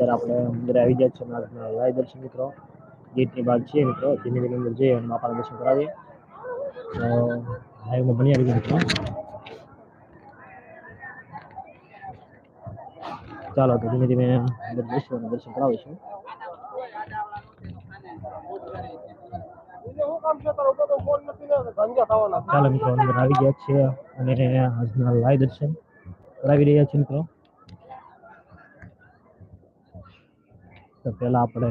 અત્યારે આપણે અંદર આવી ગયા છે લાઈવ દર્શન મિત્રો. ગેટની બહાર છીએ મિત્રો. ધીમે ધીમે અંદર જઈએ અને દર્શન કરાવીએ. લાઈવમાં ભણી આવી મિત્રો. ચાલો તો ધીમે ધીમે અંદર જઈશું અને દર્શન કરાવીશું. ચાલો મિત્રો અંદર આવી ગયા છે અને આજના લાઈવ દર્શન કરાવી રહ્યા છે મિત્રો. તો પહેલાં આપણે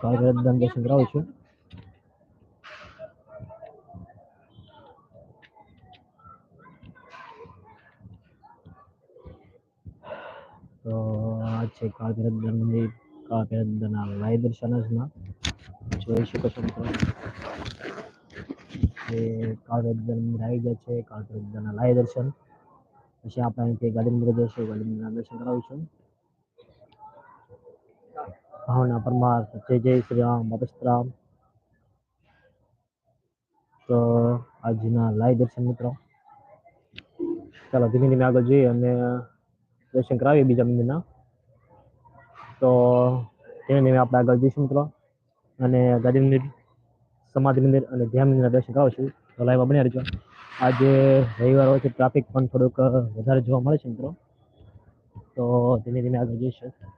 કાળગરદન દર્શન છું. તો આ છે કાળગરદન મંદિર કાળગરદનના લાઈવ દર્શન આજના જોઈ શકો છો મિત્રો. એ કાળગરદન મંદિર આવી ગયા છે કાળગરદનના લાઈવ દર્શન. પછી આપણે અહીંથી ગાંધી જઈશું ગાંધી દર્શન કરાવીશું. ભાવના પરમાર જય જય શ્રી રામ બાપસ્તરામ તો આજના લાઈવ દર્શન મિત્રો. ચાલો ધીમે ધીમે આગળ જઈએ અને દર્શન કરાવીએ બીજા મંદિરના. તો ધીમે ધીમે આપણે આગળ જઈશું મિત્રો. અને ગાંધી મંદિર, સમાધિ મંદિર અને ધ્યાન મંદિરના દર્શન કરાવીશું. તો લાઈવ બન્યા રહેજો. આજે રવિવાર હોય છે ટ્રાફિક પણ થોડુંક વધારે જોવા મળે છે મિત્રો. તો ધીમે ધીમે આગળ જઈશું.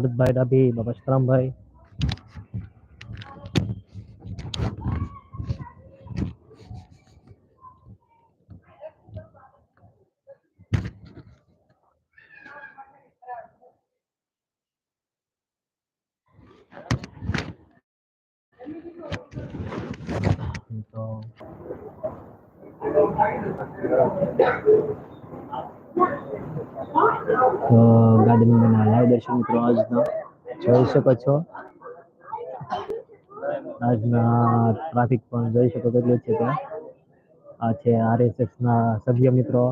ભરતભાઈ ડાભી બાબા સીતારામભાઈ તો તો ગાંધીનગરના લાઈવ દર્શન મિત્રો આજના. જોઈ શકો છો. આજના ટ્રાફિક પણ જોઈ શકો કેટલું છે ત્યાં. આ છે આરએસએસ ના સભ્ય મિત્રો.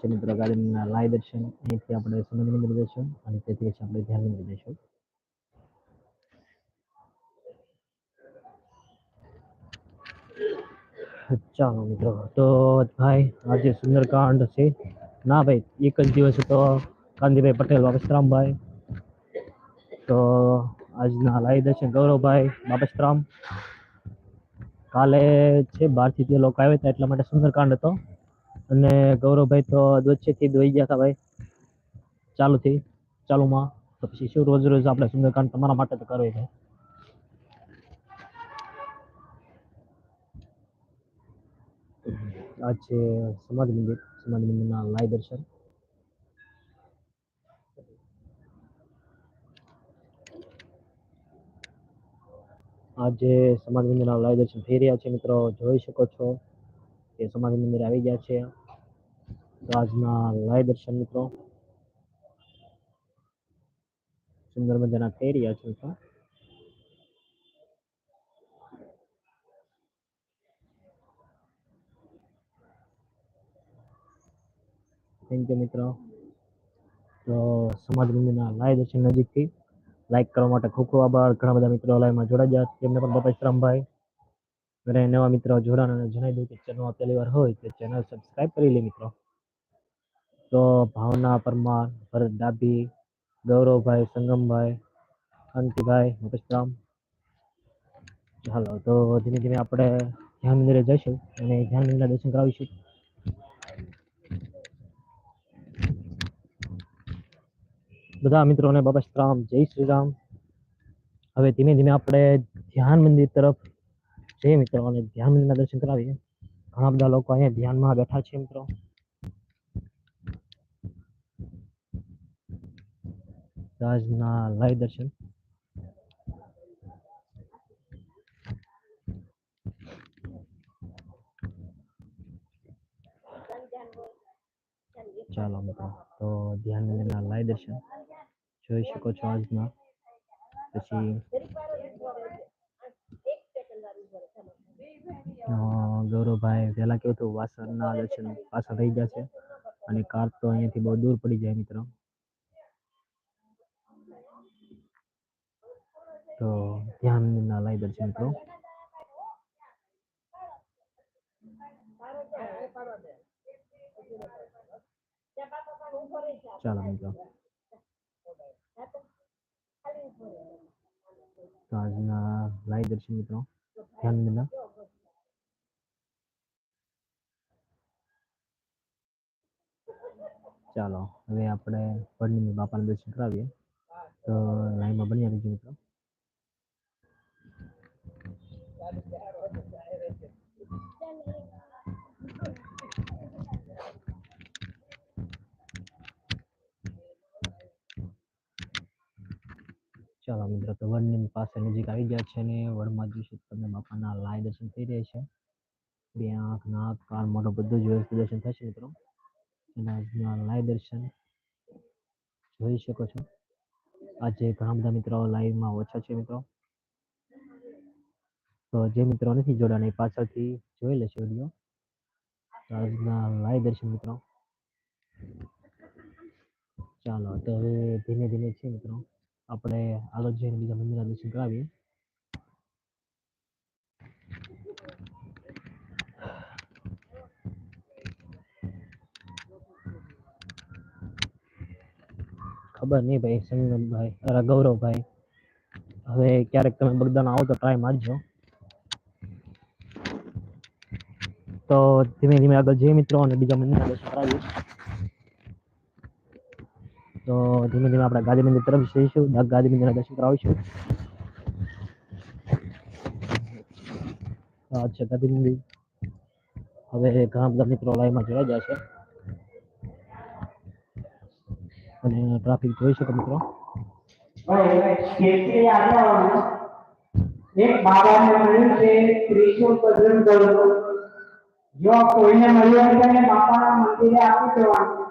છે મિત્રો ગાર્ડનના લાઈવ દર્શન. અહીંથી આપણે સમજની જઈશું અને તેથી આપણે ધ્યાન જઈશું. ચાલો મિત્રો, તો ભાઈ, આજે સુંદરકાંડ છે. ના ભાઈ, એક જ દિવસ તો કાંતિભાઈ પટેલ બાપસ્તરામભાઈ તો આજના લાય દર્શન ગૌરવભાઈ બાપસ્તરામ કાલે છે બહારથી તે લોકો આવ્યા હતા, એટલા માટે સુંદરકાંડ હતો. અને ગૌરવભાઈ તો વચ્ચેથી દોઈ ગયા હતા ભાઈ. ચાલુથી ચાલુમાં. તો પછી શું રોજ રોજ આપણે સુંદરકાંડ તમારા માટે તો કરવી છે. આ છે સમાજ મંદિર. સમાજ મંદિરના લાઈવ દર્શન. આજે સમાજ મંદિરના લાઈવ દર્શન થઈ રહ્યા છે મિત્રો, જોઈ શકો છો. કે સમાજ મંદિર આવી ગયા છે. તો આજના લાઈવ દર્શન મિત્રો. સુંદર મજાના થઈ રહ્યા છે. મિત્રો થેન્ક યુ મિત્રો. તો સમાજ મંદિરના લાઈવ દર્શન નજીકથી લાઈક કરવા માટે ખૂબ ખૂબ આભાર. ઘણા બધા મિત્રો લાઈવમાં જોડાઈ ગયા તેમને પણ બાપા શ્રામભાઈ અને નવા મિત્રો જોડાણ અને જણાવી દઉં કે ચેનલ પહેલી વાર હોય તો ચેનલ સબસ્ક્રાઈબ કરી લે મિત્રો. તો ભાવના, પરમાર, ભરત, ડાભી, ગૌરવભાઈ, સંગમભાઈ અંતિભાઈ મુકેશરામ. ચાલો, તો ધીમે ધીમે આપણે ધ્યાન મંદિરે જઈશું અને ધ્યાન મંદિરના દર્શન કરાવીશું. બધા મિત્રોને બાબા શ્રીરામ જય શ્રી રામ. હવે ધીમે ધીમે આપણે ધ્યાન મંદિર તરફ જઈએ મિત્રો અને ધ્યાન મંદિરના દર્શન કરાવીએ. ઘણા બધા લોકો અહીંયા ધ્યાનમાં બેઠા છે મિત્રો. આજના લાઈવ દર્શન. ચાલો મિત્રો, તો ધ્યાન લઈને લાઈવ દર્શન. જોઈ શકો છો આજના. પછી ગૌરવભાઈ પેલા કેવું હતું વાસણના દર્શન પાછા થઈ ગયા છે. અને કાર તો અહીંયાથી બહુ દૂર પડી જાય મિત્રો. તો ધ્યાનના લાઈ દર્શન મિત્રો ચાલો મિત્રો તો આજના લાઈવ દર્શન મિત્રો ધ્યાન દેના ચાલો હવે આપણે પડની બાપાના દર્શન કરાવીએ તો લાઈનમાં બન્યા રહીજો મિત્રો ચાલો મિત્રો, તો વડની પાસે નજીક આવી ગયા છે અને વડમાં જોઈશું તમને બાપાના લાય દર્શન થઈ રહ્યા છે. બે આંખ, નાક, કાન, મોઢું બધું જ વ્યવસ્થિત દર્શન થશે મિત્રો. એના લાય દર્શન જોઈ શકો છો. આજે ઘણા બધા મિત્રો લાઈવમાં ઓછા છે મિત્રો. તો જે મિત્રો નથી જોડાના એ પાછળથી જોઈ લેશે વીડિયો. આજના લાઈવ દર્શન મિત્રો. ચાલો, તો હવે ધીમે ધીમે છે મિત્રો. આપણે આગળ જઈને બીજા મંદિરના દર્શન કરાવીએ. ખબર નહીં ભાઈ સંગમભાઈ અરે ગૌરવભાઈ. હવે ક્યારેક તમે બગદાન આવો તો ટ્રાય મારજો. તો ધીમે ધીમે આગળ જઈએ મિત્રો અને બીજા મંદિરના દર્શન કરાવીએ. તો ધીમે ધીમે આપણે ગાંધી મંદિર તરફ જઈશું ગાંધી મંદિરના દર્શન કરાવીશું. અચ્છા ગાંધી મંદિર. હવે ઘણા બધા મિત્રો લાઈનમાં જોડાઈ જાય છે. અને ટ્રાફિક જોઈ શકો મિત્રો. એક બાબાને મળ્યું છે ત્રિશુલ ભજન કરવું જો કોઈને મળ્યો હોય તો બાપાના મંદિરે આપી દેવાનું.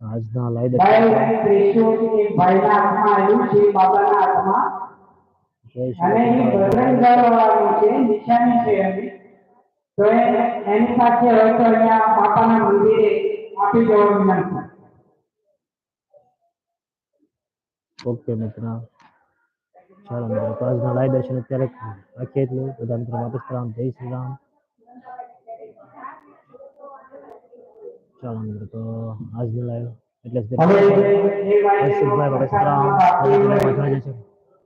આજના લાઈવ ભાઈ દર્શન એક ભાઈના હાથમાં આવ્યું છે બાબાના હાથમાં. અને એ ભજન કરવાનું છે નિશાની છે એની. તો એની સાથે હોય તો અહીંયા બાપાના મંદિરે આપી દેવાનું વિનંતી. ઓકે મિત્ર. ચાલો મિત્રો. આજના લાઈવ દર્શન અત્યારે રાખીએ એટલું. બધા મિત્રો વાપસ રામ જય શ્રી રામ. ચાલો મિત્રો તો આજનું લાઈવ એટલે જ હવે દર્શન એ ભાઈને હર્ષિતભાઈ વાપસ રામ પ્રસાદમાં બધા આપી મિત્રો જોડાઈ જશે.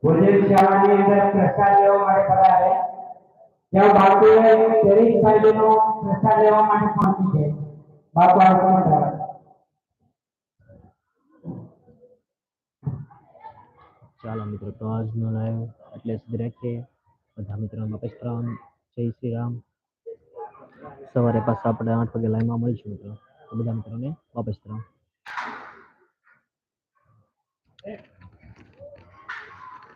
ભોજન શાળાની અંદર પ્રસાદ લેવા માટે પધારે ત્યાં બાપુએ દરેક ભાઈઓનો પ્રસાદ લેવા માટે પહોંચી છે બાપુ આગળ પધારે. ચાલો મિત્રો તો આજનો લાઈવ એટલે સુધી રાખીએ બધા મિત્રો વાપસ રામ જય શ્રી રામ સવારે પાછા આપણે આઠ વાગે લાઈવમાં મળીશું મિત્રો તો બધા મિત્રોને વાપસ રામ